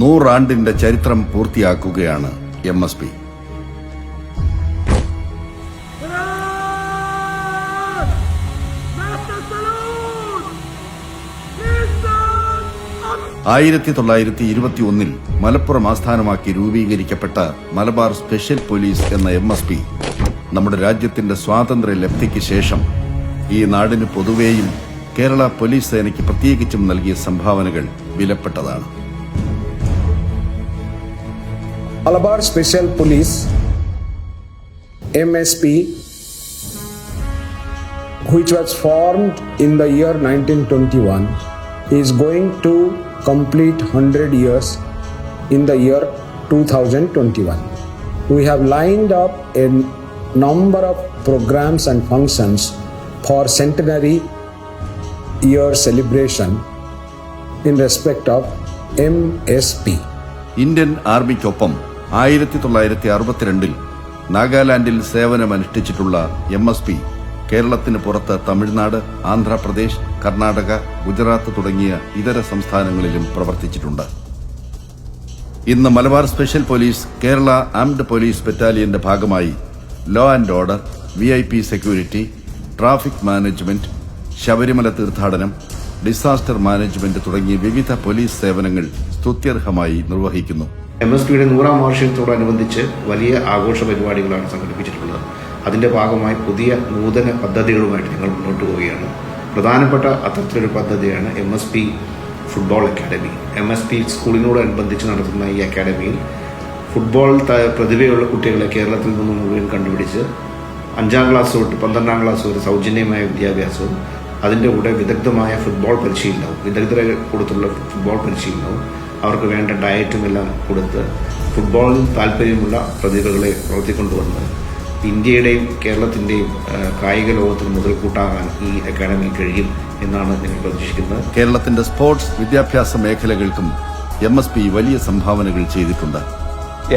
നൂറാണ്ടിന്റെ ചരിത്രം പൂർത്തിയാക്കുകയാണ് M S P. ആയിരത്തി തൊള്ളായിരത്തി ഇരുപത്തി ഒന്നിൽ മലപ്പുറം ആസ്ഥാനമാക്കി രൂപീകരിക്കപ്പെട്ട മലബാർ സ്പെഷ്യൽ പോലീസ് എന്ന എം എസ് പി നമ്മുടെ രാജ്യത്തിന്റെ സ്വാതന്ത്ര്യ ലബ്ധിക്ക് ശേഷം ഈ നാടിന് പൊതുവേയും കേരള പോലീസ് സേനയ്ക്ക് പ്രത്യേകിച്ചും നൽകിയ സംഭാവനകൾ വിലപ്പെട്ടതാണ്. Malabar Special Police MSP which was formed in the year 1921 is going to complete 100 years in the year 2021 we have lined up a number of programs and functions for centenary year celebration in respect of MSP Indian ആർമിക്കൊപ്പം ആയിരത്തി തൊള്ളായിരത്തി അറുപത്തിരണ്ടിൽ നാഗാലാൻഡിൽ സേവനമനുഷ്ഠിച്ചിട്ടുള്ള M S P കേരളത്തിന് പുറത്ത് തമിഴ്നാട് ആന്ധ്രാപ്രദേശ് കർണാടക ഗുജറാത്ത് തുടങ്ങിയ ഇതര സംസ്ഥാനങ്ങളിലും പ്രവർത്തിച്ചിട്ടുണ്ട്. ഇന്ന് Malabar special police Kerala armed police ബറ്റാലിയന്റെ ഭാഗമായി law and order V security traffic management Sabarimala തീർത്ഥാടനം ഡിസാസ്റ്റർ മാനേജ്മെന്റ് തുടങ്ങിയ വിവിധ പോലീസ് സേവനങ്ങൾ സ്തുത്യർഹമായി നിർവഹിക്കുന്നു. എം എസ് പിയുടെ നൂറാം വാർഷികത്തോടനുബന്ധിച്ച് വലിയ ആഘോഷ പരിപാടികളാണ് സംഘടിപ്പിച്ചിട്ടുള്ളത്. അതിന്റെ ഭാഗമായി പുതിയ നൂതന പദ്ധതികളുമായിട്ട് ഞങ്ങൾ മുന്നോട്ട് പോവുകയാണ്. പ്രധാനപ്പെട്ട അത്തരത്തിലൊരു പദ്ധതിയാണ് M S P football academy. M S P സ്കൂളിനോടനുബന്ധിച്ച് നടത്തുന്ന ഈ അക്കാദമിയിൽ ഫുട്ബോൾ പ്രതിഭയുള്ള കുട്ടികളെ കേരളത്തിൽ നിന്ന് മുഴുവൻ കണ്ടുപിടിച്ച് അഞ്ചാം ക്ലാസ് തൊട്ട് പന്ത്രണ്ടാം ക്ലാസ് വരെ സൗജന്യമായ വിദ്യാഭ്യാസവും അതിന്റെ കൂടെ വിദഗ്ധമായ ഫുട്ബോൾ പരിശീലനവും വിദഗ്ധരെ കൊടുത്തുള്ള ഫുട്ബോൾ പരിശീലനവും അവർക്ക് വേണ്ട ഡയറ്റും എല്ലാം കൊടുത്ത് ഫുട്ബോളിൽ താല്പര്യമുള്ള പ്രതിഭകളെ വളർത്തിക്കൊണ്ടുവന്ന് ഇന്ത്യയുടെയും കേരളത്തിന്റെയും കായിക ലോകത്തിന് മുതൽക്കൂട്ടാകാൻ ഈ അക്കാദമി കഴിയും എന്നാണ് ഞങ്ങൾ പ്രതീക്ഷിക്കുന്നത്. കേരളത്തിന്റെ സ്പോർട്സ് വിദ്യാഭ്യാസ മേഖലകൾക്കും എം എസ് പി വലിയ സംഭാവനകൾ ചെയ്തിട്ടുണ്ട്.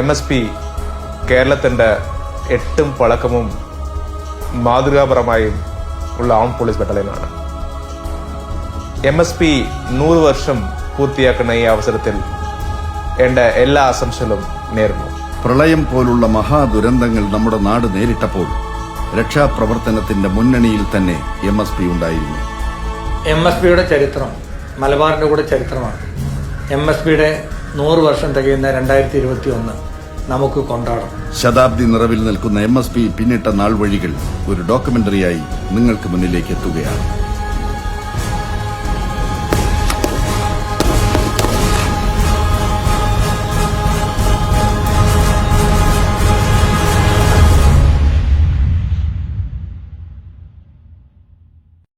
എം എസ് പി കേരളത്തിന്റെ എട്ടും പഴക്കമും മാതൃകാപരമായും ഉള്ള ആം പോലീസ് ബറ്റാലിയനാണ്. എം എസ് പി നൂറ് വർഷം പൂർത്തിയാക്കുന്ന ഈ അവസരത്തിൽ എന്റെ എല്ലാ ആശംസകളും നേരുന്നു. പ്രളയം പോലുള്ള മഹാദുരന്തങ്ങൾ നമ്മുടെ നാട് നേരിട്ടപ്പോൾ രക്ഷാപ്രവർത്തനത്തിന്റെ മുന്നണിയിൽ തന്നെ എം എസ് പി ഉണ്ടായിരുന്നു. എം എസ് പിയുടെ ചരിത്രം മലബാറിന്റെ കൂടെ ചരിത്രമാണ്. എം എസ് പിയുടെ നൂറ് വർഷം തികയുന്ന രണ്ടായിരത്തി ഇരുപത്തി ഒന്ന്. നമുക്ക് കൊണ്ടാടാം ശതാബ്ദി നിറവിൽ നിൽക്കുന്ന എം എസ് പി പിന്നിട്ട നാൾ വഴികൾ ഒരു ഡോക്യുമെന്ററിയായി നിങ്ങൾക്ക് മുന്നിലേക്ക് എത്തുകയാണ്.